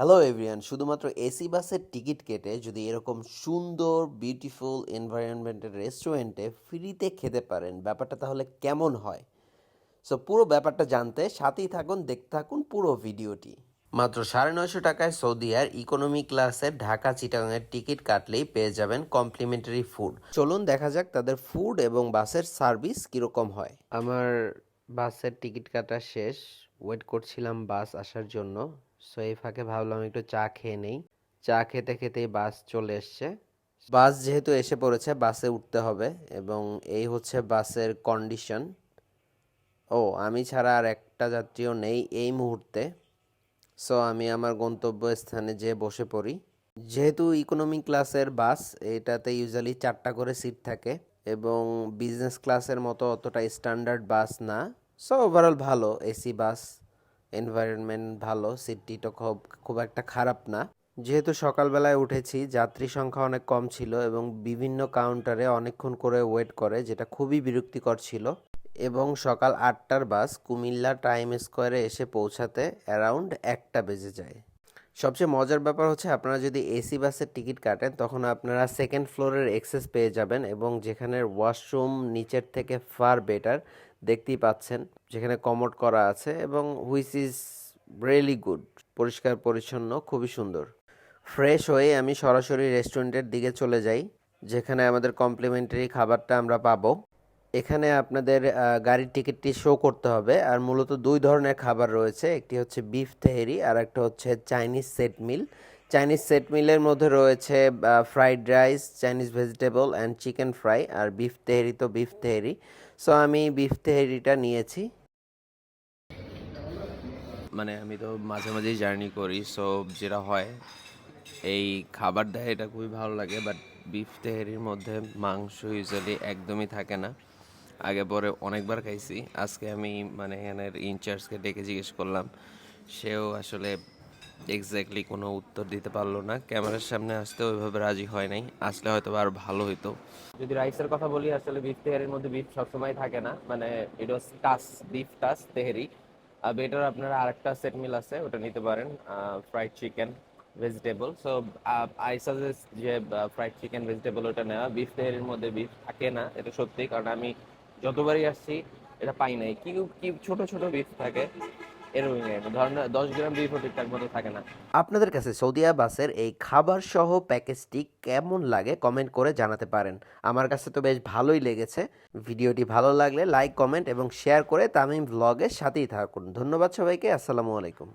Hello everyone শুধুমাত্র AC বাসের ticket কেটে যদি এরকম সুন্দর বিউটিফুল এনভায়রনমেন্টের রেস্টুরেন্টে ফ্রিতে খেতে পারেন, ব্যাপারটা তাহলে কেমন হয়? সো পুরো ব্যাপারটা জানতে সাথেই থাকুন, দেখতে থাকুন পুরো ভিডিওটি। মাত্র সাড়ে নয়শো টাকায় সৌদি আর ইকোনমি ক্লাসের ঢাকা চিটাগাংয়ের টিকিট কাটলেই পেয়ে যাবেন কমপ্লিমেন্টারি ফুড চলুন দেখা যাক তাদের ফুড এবং বাসের সার্ভিস কীরকম হয়। আমার বাসের টিকিট কাটা শেষ। ওয়েট করছিলাম বাস আসার জন্য। সো এই ফাঁকে ভাবলাম একটু চা খেয়ে নেই। চা খেতে খেতেই বাস চলে এসছে। বাস যেহেতু এসে পড়েছে বাসে উঠতে হবে এবং এই হচ্ছে বাসের কন্ডিশন ও, আমি ছাড়া আর একটা যাত্রীও নেই এই মুহূর্তে। সো আমি আমার গন্তব্য স্থানে যেয়ে বসে পড়ি। যেহেতু ইকোনমি ক্লাসের বাস এটাতে ইউজুয়ালি চারটা করে সিট থাকে এবং বিজনেস ক্লাসের মতো অতটা স্ট্যান্ডার্ড বাস না। সো ওভারঅল ভালো এসি বাস এনভায়রনমেন্ট ভালো সিটটিটা খুব খুব একটা খারাপ না। যেহেতু সকালবেলায় উঠেছি, যাত্রী সংখ্যা অনেক কম ছিল এবং বিভিন্ন কাউন্টারে অনেকক্ষণ করে ওয়েট করে, যেটা খুবই বিরক্তিকর ছিল। এবং সকাল আটটার বাস কুমিল্লা টাইম স্কোয়ারে এসে পৌঁছাতে অ্যারাউন্ড একটা বেজে যায়। সবচেয়ে মজার ব্যাপার হচ্ছে আপনারা যদি এসি বাসের টিকিট কাটেন, তখন আপনারা সেকেন্ড ফ্লোরের এক্সেস পেয়ে যাবেন এবং যেখানে ওয়াশরুম নিচের থেকে ফার বেটার দেখতেই পাচ্ছেন, যেখানে কমোড করা আছে এবং হুইচ ইজ রিয়েলি গুড পরিষ্কার, পরিচ্ছন্ন, খুবই সুন্দর। ফ্রেশ হয়ে আমি সরাসরি রেস্টুরেন্টের দিকে চলে যাই, যেখানে আমাদের কমপ্লিমেন্টারি খাবারটা আমরা পাবো। এখানে আপনাদের গাড়ির টিকিটটি শো করতে হবে। আর মূলত দুই ধরনের খাবার রয়েছে। একটি হচ্ছে বিফ তেহেরি আর একটা হচ্ছে Chinese set meal Chinese set মিলের মধ্যে রয়েছে fried rice Chinese vegetable and chicken fry R beef tehari তো বিফ তেহেরি। সো আমি বিফ তেহেরিটা নিয়েছি। মানে আমি তো মাঝে মাঝেই জার্নি করি সো যেটা হয়, এই খাবার দেয় এটা খুবই ভালো লাগে বাট বিফ তেহেরির মধ্যে মাংস ইউজুয়ালি একদমই থাকে না। আগে পরে অনেকবার খাইছি। আজকে আমি মানে এখানের ইনচার্জকে ডেকে জিজ্ঞেস করলাম। সেও আসলে এক্স্যাক্টলি কোনো উত্তর দিতে পারল না। ক্যামেরার সামনে আসতে ওইভাবে রাজি হয় নাই। আসলে হয়তো আরও ভালো হইতো। যদি রাইসের কথা বলি, আসলে বিফ তেহারির মধ্যে বিফ সবসময় থাকে না। মানে ইট ওয়াজ টাস বিফ টাস তেহারি। আর বেটার আপনারা আরেকটা সেট মিল আছে, ওটা নিতে পারেন। Fried chicken vegetable so I suggest যে ফ্রাইড চিকেন ভেজিটেবল ওটা নেওয়া। বিফ তেহারির মধ্যে বিফ থাকে না, এটা সত্যি। কারণ আমি যতবারই আসছি, এটা পাই নাই। কি কি ছোট ছোট বিফ থাকে, এরকমই ধরেন দশ গ্রাম বিফও ঠিকঠাক মতো থাকে না। আপনাদের কাছে সৌদিয়া বাসের এই খাবার সহ প্যাকেজটি কেমন লাগে কমেন্ট করে জানাতে পারেন। আমার কাছে তো বেশ ভালোই লেগেছে। ভিডিওটি ভালো লাগলে লাইক, কমেন্ট এবং শেয়ার করে তামিম ব্লগের সাথেই থাকুন। ধন্যবাদ সবাইকে। আসসালামু আলাইকুম।